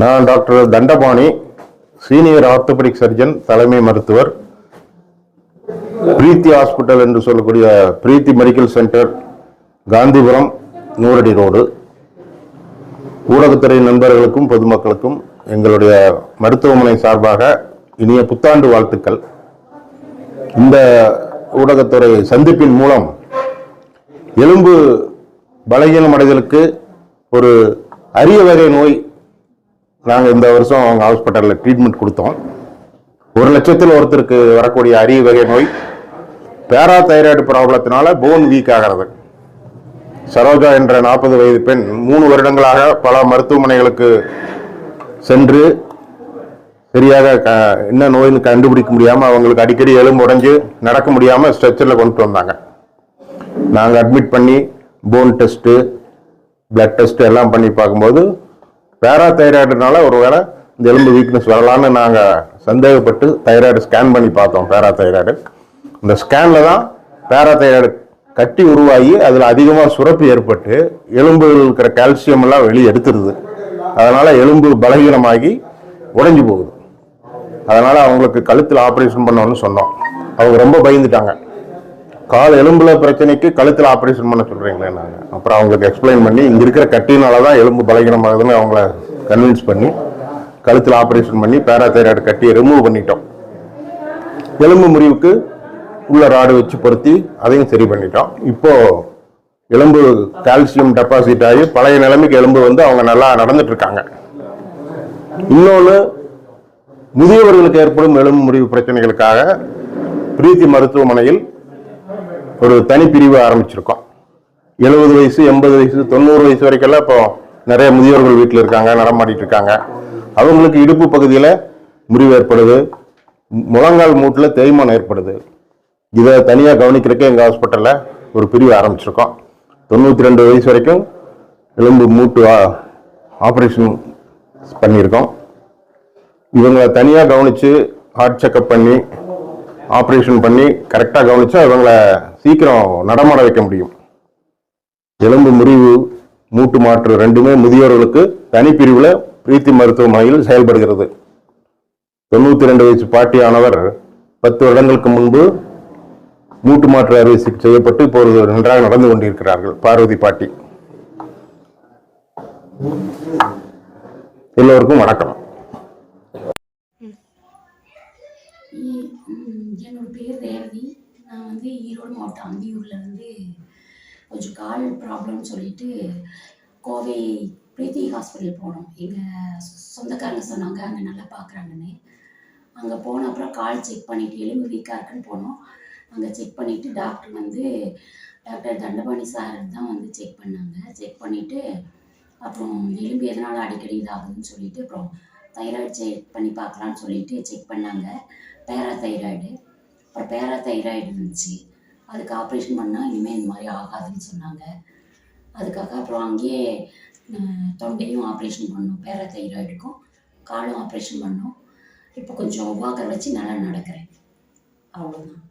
நான் doctor Dhandapani senior orthopaedic surgeon தலைமை மருத்துவர். பிரீத்தி ஹாஸ்பிட்டல் என்று சொல்லக்கூடிய பிரீத்தி மெடிக்கல் சென்டர் காந்திபுரம் நூரடி ரோடு ஊடகத்துறை நண்பர்களுக்கும் பொதுமக்களுக்கும் எங்களுடைய மருத்துவமனை சார்பாக இனிய புத்தாண்டு வாழ்த்துக்கள். இந்த ஊடகத்துறை சந்திப்பின் மூலம் எலும்பு பலகீனம் அடைதலுக்கு ஒரு அரிய வகை நோய் நாங்கள் இந்த வருஷம் அவங்க ஹாஸ்பிட்டலில் ட்ரீட்மெண்ட் கொடுத்தோம். ஒரு லட்சத்தில் ஒருத்தருக்கு வரக்கூடிய அரிய வகை நோய் பேராதைராய்டு ப்ராப்ளத்தினால போன் வீக் ஆகிறது. சரோஜா என்ற நாற்பது வயது பெண் மூணு வருடங்களாக பல மருத்துவமனைகளுக்கு சென்று சரியாக க- என்ன நோயின்னு கண்டுபிடிக்க முடியாமல் அவங்களுக்கு அடிக்கடி எலும்பு உடைஞ்சு நடக்க முடியாமல் ஸ்ட்ரெச்சரில் கொண்டு வந்தாங்க. நாங்கள் அட்மிட் பண்ணி போன் டெஸ்ட்டு பிளட் டெஸ்ட்டு எல்லாம் பண்ணி பார்க்கும்போது பேராதைராய்டுனால ஒருவேளை இந்த எலும்பு வீக்னஸ் வரலான்னு நாங்கள் சந்தேகப்பட்டு தைராய்டு ஸ்கேன் பண்ணி பார்த்தோம் பேராதைராய்டு. இந்த ஸ்கேனில் தான் பேராதைராய்டு கட்டி உருவாகி அதில் அதிகமாக சுரப்பு ஏற்பட்டு எலும்புகள் இருக்கிற கால்சியம் எல்லாம் வெளியே எடுத்துருது. அதனால் எலும்பு பலகீனமாகி உடைஞ்சு போகுது. அதனால் அவங்களுக்கு கழுத்தில் ஆப்ரேஷன் பண்ணணும்னு சொன்னோம். அவங்க ரொம்ப பயந்துட்டாங்க. கால் எலும்புல பிரச்சனைக்கு கழுத்தில் ஆப்ரேஷன் பண்ண சொல்கிறீங்களே நாங்கள் அப்புறம் அவங்களுக்கு எக்ஸ்பிளைன் பண்ணி இங்கே இருக்கிற கட்டினால தான் எலும்பு பலகீனமாகுதுன்னு அவங்கள கன்வின்ஸ் பண்ணி கழுத்தில் ஆப்ரேஷன் பண்ணி பேராதைராய்டு கட்டி ரிமூவ் பண்ணிட்டோம். எலும்பு முறிவுக்கு உள்ள ராடு வச்சு பொருத்தி அதையும் சரி பண்ணிட்டோம். இப்போ எலும்பு கால்சியம் டெபாசிட் ஆகி பழைய நிலைமைக்கு எலும்பு வந்து அவங்க நல்லா நடந்துட்டு இருக்காங்க இன்னொன்று முதியவர்களுக்கு ஏற்படும் எலும்பு முறிவு பிரச்சனைகளுக்காக பிரீத்தி மருத்துவமனையில் ஒரு தனிப்பிரிவு ஆரம்பிச்சிருக்கோம். எழுபது வயசு எண்பது வயசு தொண்ணூறு வயசு வரைக்கெல்லாம் இப்போ நிறைய முதியோர்கள் வீட்டில் இருக்காங்க நடமாடிட்டு இருக்காங்க. அவங்களுக்கு இடுப்பு பகுதியில் முறிவு ஏற்படுது. முழங்கால் மூட்டில் தேய்மானம் ஏற்படுது. இதை தனியாக கவனிக்கிறக்கே எங்கள் ஹாஸ்பிட்டலில் ஒரு பிரிவு ஆரம்பிச்சிருக்கோம். தொண்ணூற்றி ரெண்டு வயசு வரைக்கும் எலும்பு மூட்டு ஆப்ரேஷன் பண்ணியிருக்கோம். இவங்களை தனியாக கவனித்து ஹார்ட் செக்கப் பண்ணி ஆப்ரேஷன் பண்ணி கரெக்டாக கவனிச்சா இவங்களை சீக்கிரம் நடமாட வைக்க முடியும். எலும்பு முறிவு மூட்டு மாற்று ரெண்டுமே முதியோர்களுக்கு தனிப்பிரிவில் பிரீத்தி மருத்துவமனையில் செயல்படுகிறது. தொண்ணூற்றி ரெண்டு வயசு பாட்டியானவர் பத்து வருடங்களுக்கு முன்பு மூட்டு மாற்று அறுவை சிகிச்சை செய்யப்பட்டு இப்பொழுது நன்றாக நடந்து கொண்டிருக்கிறார்கள் பார்வதி பாட்டி. எல்லோருக்கும் வணக்கம். என்னோட பேர் ரேவதி நான் வந்து ஈரோடு மாவட்டம் அந்தியூர்லேருந்து கொஞ்சம் கால் ப்ராப்ளம்னு சொல்லிட்டு கோவை பிரீத்தி ஹாஸ்பிட்டல் போனோம். எங்கள் சொந்தக்காரங்க சொன்னாங்க அங்கே நல்லா பார்க்குறாங்கன்னு அங்கே போன அப்புறம் கால் செக் பண்ணிவிட்டு எலும்பு வீக்காக இருக்குன்னு போனோம். அங்கே செக் பண்ணிவிட்டு டாக்டர் வந்து டாக்டர் தண்டபாணி சார் தான் வந்து செக் பண்ணாங்க. செக் பண்ணிவிட்டு அப்புறம் எலும்பு எதனால் அடிக்கடி இதாகுதுன்னு சொல்லிட்டு அப்புறம் தைராய்டு செக் பண்ணி பார்க்கலான்னு சொல்லிட்டு செக் பண்ணாங்க. பேரா தைராய்டு அப்புறம் பேரா தைராய்டு இருந்துச்சு அதுக்கு ஆப்ரேஷன் பண்ணால் இனிமேல் இந்த மாதிரி ஆகாதுன்னு சொன்னாங்க. அதுக்காக அப்புறம் அங்கேயே தொண்டையும் ஆப்ரேஷன் பண்ணோம். பேரா தைராய்டுக்கும் காலும் ஆப்ரேஷன் பண்ணோம். இப்போ கொஞ்சம் வாக்கர் வச்சு நல்லா நடக்கிறேன். அவ்வளோதான்